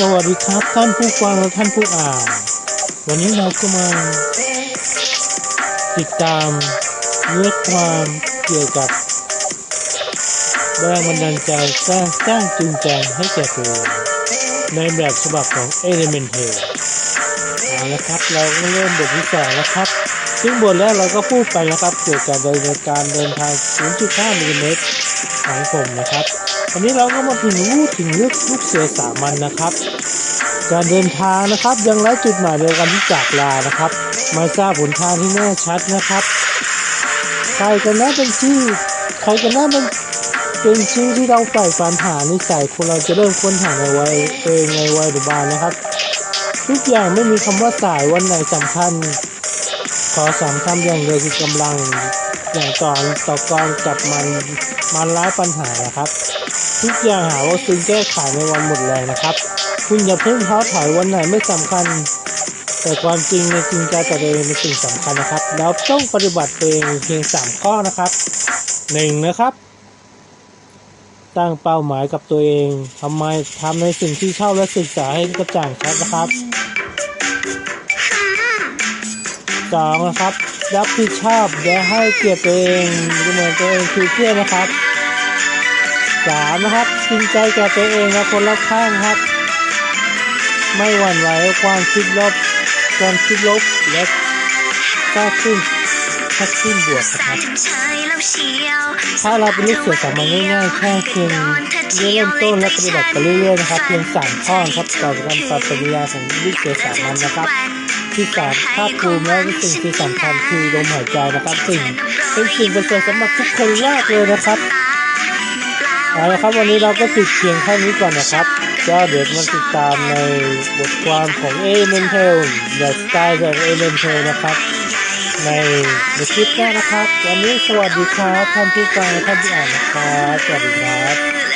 สวัสดีครับท่านผู้ฟังและท่านผู้อ่าน วันนี้เราก็มาติดตามเนื้อความเกี่ยวกับแรงบันดาลใจสร้างสร้างจูงใจให้แก่ตัวในแบบฉบับของ Elemental เอาละครับ เราก็เริ่มบทที่สองแล้วครับ ซึ่งบทแรกเราก็พูดไปนะครับ เกี่ยวกับโดยการเดินทาง 0.5มิลลิเมตรของผมนะครับ วันนี้เราก็มาถึงรูถึงเรื่องลูกเสือสามัญนะครับ การเดินทางนะครับยังไร้จุดหมายเดียวกันที่จากลานะครับไม่ทราบผลทางที่แน่ชัดนะครับ ใครกันนะเป็นชื่อใครกันนะเป็นเป็นชื่อที่เราใฝ่ฝันหานิสัยคนเราจะเริ่มค้นหาในวัยเองในวัยดุบานนะครับ ทุกอย่างไม่มีคำว่าสายวันไหนสำคัญ ขอสามคำอย่างเดียวคือกำลัง อย่างต่อต่อกรกับมันมันร้ายปัญหานะครับ ทุกอย่างหาวัคซีนแก้ไขในวันหมดแรงนะครับ คุณอย่าเพิ่งท้อถอยวันไหนไม่สำคัญ แต่ความจริงในจริงใจต่อตัวเองเป็นสิ่งสำคัญนะครับ แล้วต้องปฏิบัติตัวเองเพียงสามข้อนะครับหนึ่งนะครับ ตั้งเป้าหมายกับตัวเองทำไมทำในสิ่งที่ชอบและศึกษาให้กระจ่างชัดนะครับ สองนะครับ รับผิดชอบและให้เกียรติตัวเองเหมือนตัวเองคือเพื่อนนะครับสามนะครับจริงใจกับตัวเองและคนรอบข้างครับ ไม่หวั่นไหวกับความคิดลบความคิดลบและกล้าขึ้นถ้าขึ้นบวกนะครับถ้าเราเป็นลูกเสือสามัญง่ายๆแค่เพียงเริ่มต้นและปฏิบัติไปเรื่อยๆนะครับเพียงสามข้อครับต่อการปฏิบัติยาของลูกเสือสามัญนะครับ ที่สามภาคภูมิและสิ่งที่สำคัญคือลมหายใจนะครับสิ่งเป็นสิ่งประเสริฐสำหรับทุกคนมากเลยนะครับเอาละครับวันนี้เราก็ติดเพียงแค่นี้ก่อนนะครับก็เดี๋ยวมาติดตามในบทความของเอเมนเทลเดอะสไตล์ของเอเมนเทลนะครับในในคลิปหน้านะครับ วันนี้สวัสดีครับท่านผู้ฟังและท่านผู้อ่านนะครับสวัสดีครับและ